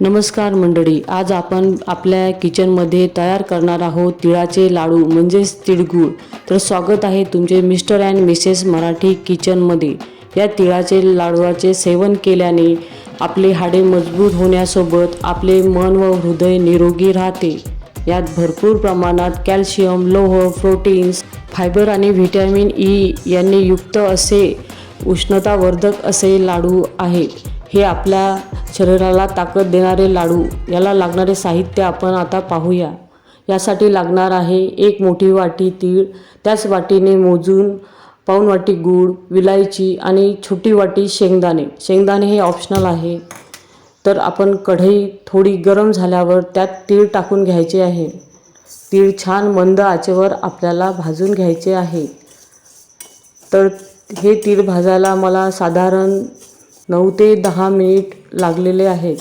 नमस्कार मंडळी आज आपण आपल्या किचनमध्ये तयार करणार आहोत तिळाचे लाडू म्हणजेच तिळगुळ. तर स्वागत आहे तुमचे मिस्टर अँड मिसेस मराठी किचनमध्ये या तिळाचे लाडूचे सेवन केल्याने आपले हाडे मजबूत होण्यासोबत आपले मन व हृदय निरोगी राहते. यात भरपूर प्रमाणात कॅल्शियम लोह प्रोटीन्स फायबर आणि व्हिटॅमिन ई यांनी युक्त असे उष्णतावर्धक असे लाडू आहेत. हे आपल्या शरीराला ताकद देणारे लाडू याला लागणारे साहित्य आपण आता पाहूया. यासाठी लागणार आहे एक मोठी वाटी तीळ. त्याच वाटीने मोजून पाऊण वाटी गूळ विलायची आणि छोटी वाटी शेंगदाणे. शेंगदाणे हे ऑप्शनल आहे. तर आपण कढई थोडी गरम झाल्यावर त्यात तीळ टाकून घ्यायचे आहे. तीळ छान मंद आचेवर आपल्याला भाजून घ्यायचे आहे. तर हे तीळ भाजायला मला साधारण नऊ ते दहा मिनिट लागलेले आहेत.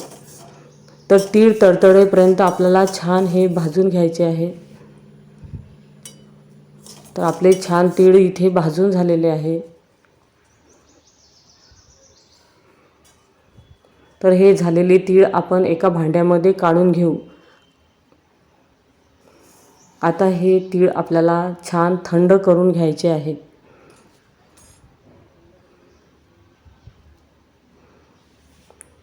तर तीळ तडतडेपर्यंत आपल्याला छान हे भाजून घ्यायचे आहे. तर आपले छान तीळ इथे भाजून झालेले आहे. तर हे झालेले तीळ आपण एका भांड्यामध्ये काढून घेऊ. आता हे तीळ आपल्याला छान थंड करून घ्यायचे आहेत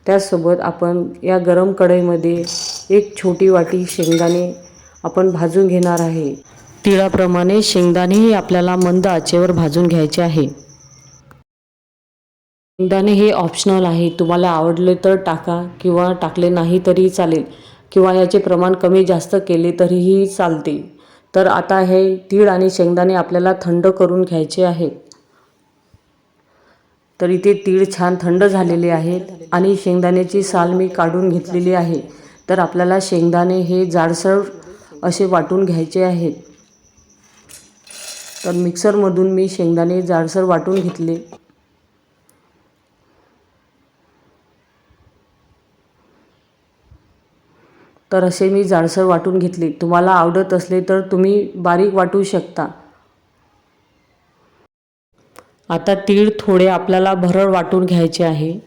त्याचसोबत आपण या गरम कढईमध्ये एक छोटी वाटी शेंगदाणे आपण भाजून घेणार आहे. तिळाप्रमाणे शेंगदाणेही आपल्याला मंद आचेवर भाजून घ्यायचे आहे. शेंगदाणे हे ऑप्शनल आहे. तुम्हाला आवडले तर टाका किंवा टाकले नाही तरी चालेल किंवा याचे प्रमाण कमी जास्त केले तरीही चालते. तर आता हे तीळ आणि शेंगदाणे आपल्याला थंड करून घ्यायचे आहेत. तर इथे तीळ छान थंड झालेले आहेत आणि शेंगदाण्याची साल मी काढून घेतलेली आहे. तर आपल्याला शेंगदाणे हे जाडसर असे वाटून घ्यायचे आहेत. तर मिक्सरमधून मी शेंगदाणे जाडसर वाटून घेतले. तर असे मी जाडसर वाटून घेतले. तुम्हाला आवडत असले तर तुम्ही बारीक वाटू शकता. आता तीळ थोडे आपल्याला भरड वाटून घ्यायचे आहे.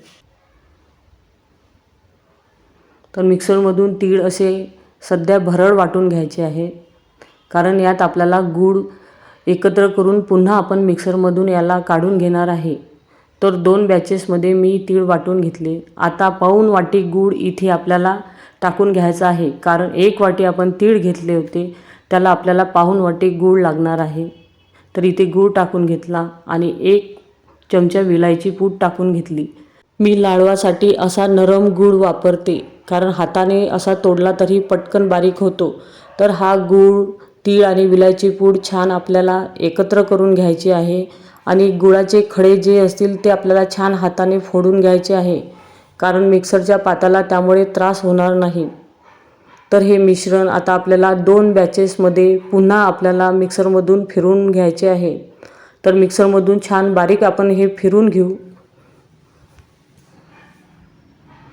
तर मिक्सरमधून तीळ असे सध्या भरड वाटून घ्यायचे आहे. कारण यात आपल्याला गूळ एकत्र करून पुन्हा आपण मिक्सरमधून याला काढून घेणार आहे. तर दोन बॅचेसमध्ये मी तीळ वाटून घेतले. आता पाऊन वाटी गूळ इथे आपल्याला टाकून घ्यायचा आहे. कारण एक वाटी आपण तीळ घेतले होते. त्याला आपल्याला पाहून वाटी गूळ लागणार आहे. तर इथे गूळ टाकून घेतला आणि एक चमचा विलायची पूड टाकून घेतली. मी लाडवासाठी असा नरम गूळ वापरते कारण हाताने असा तोडला तरी पटकन बारीक होतो. तर हा गूळ तीळ आणि विलायची पूड छान आपल्याला एकत्र करून घ्यायची आहे आणि गुळाचे खडे जे असतील ते आपल्याला छान हाताने फोडून घ्यायचे आहे कारण मिक्सरच्या पाताला त्यामुळे त्रास होणार नाही. तर हे मिश्रण आता आपल्याला दोन बॅचेसमध्ये पुन्हा आपल्याला मिक्सरमधून फिरून घ्यायचे आहे. तर मिक्सरमधून छान बारीक आपण हे फिरून घेऊ.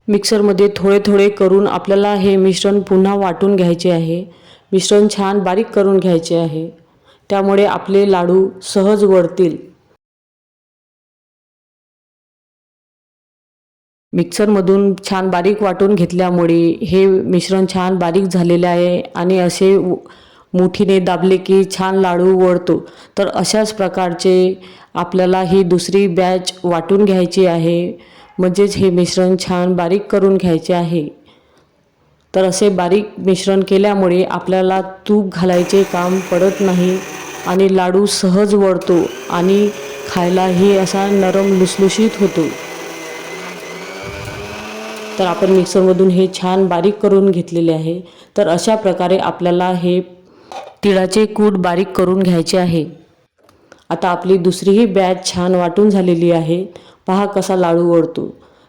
मिक्सरमध्ये थोडे थोडे करून आपल्याला हे मिश्रण पुन्हा वाटून घ्यायचे आहे. मिश्रण छान बारीक करून घ्यायचे आहे. त्यामुळे आपले लाडू सहज वळतील. मिक्सरमधून छान बारीक वाटून घेतल्यामुळे हे मिश्रण छान बारीक झालेले आहे आणि असे मुठीने दाबले की छान लाडू वळतो तर अशाच प्रकारचे आपल्याला ही दुसरी बॅच वाटून घ्यायची आहे. म्हणजेच हे मिश्रण छान बारीक करून घ्यायचे आहे. तर असे बारीक मिश्रण केल्यामुळे आपल्याला तूप घालायचे काम पडत नाही आणि लाडू सहज वळतो आणि खायलाही असा नरम लुसलुशीत होतो. तर आपण मिक्सरमधून हे छान बारीक करून घेतलेले आहे. तर अशा प्रकारे आपल्याला हे तिळाचे कूट बारीक करून घ्यायचे आहे. आता आपली दुसरीही बॅच छान वाटून झालेली आहे. पहा कसा लाडू वळतो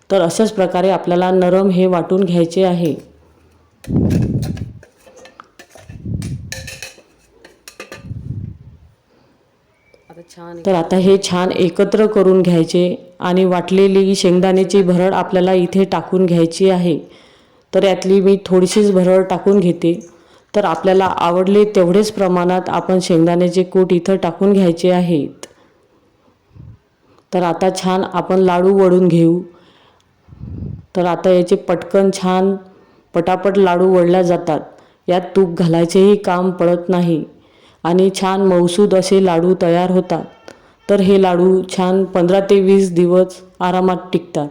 तर अशाच प्रकारे आपल्याला नरम हे वाटून घ्यायचे आहे. तर आता हे छान एकत्र करून घ्यायचे आणि वाटलेली शेंगदाण्याची भरड आपल्याला इथे टाकून घ्यायची आहे. तर यातली मी थोडीशीच भरड टाकून घेते. तर आपल्याला आवडले तेवढेच प्रमाणात आपण शेंगदाण्याचे कूट इथं टाकून घ्यायचे आहेत. तर आता छान आपण लाडू वळून घेऊ. तर आता याचे पटकन छान पटापट लाडू वळल्या जातात. यात तूप घालायचेही काम पडत नाही. आणि छान मऊसूद असे लाडू तयार होतात. तर हे लाडू छान पंधरा ते वीस दिवस आरामात टिकतात.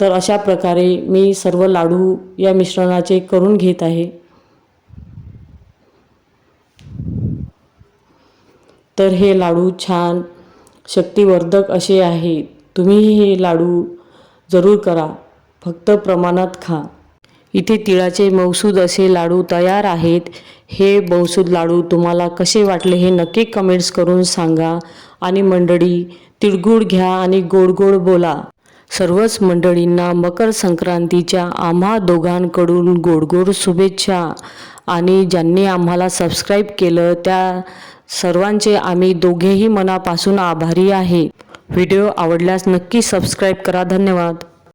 तर अशा प्रकारे मी सर्व लाडू या मिश्रणाचे करून घेत आहे. तर हे लाडू छान शक्तिवर्धक असे आहेत. तुम्ही हे लाडू जरूर करा. फक्त प्रमाणात खा. इथे तिळाचे मौसूद असे लाडू तयार आहेत. हे मौसूद लाडू तुम्हाला कसे वाटले हे नक्की कमेंट्स करून सांगा. आणि मंडळी तिळगुळ घ्या आणि गोड गोड बोला. सर्वच मंडळींना मकर संक्रांतीच्या आम्हा दोघांकडून गोड गोड शुभेच्छा. आणि ज्यांनी आम्हाला सबस्क्राईब केलं त्या सर्वांचे आम्ही दोघेही मनापासून आभारी आहे. व्हिडिओ आवडल्यास नक्की सबस्क्राईब करा. धन्यवाद.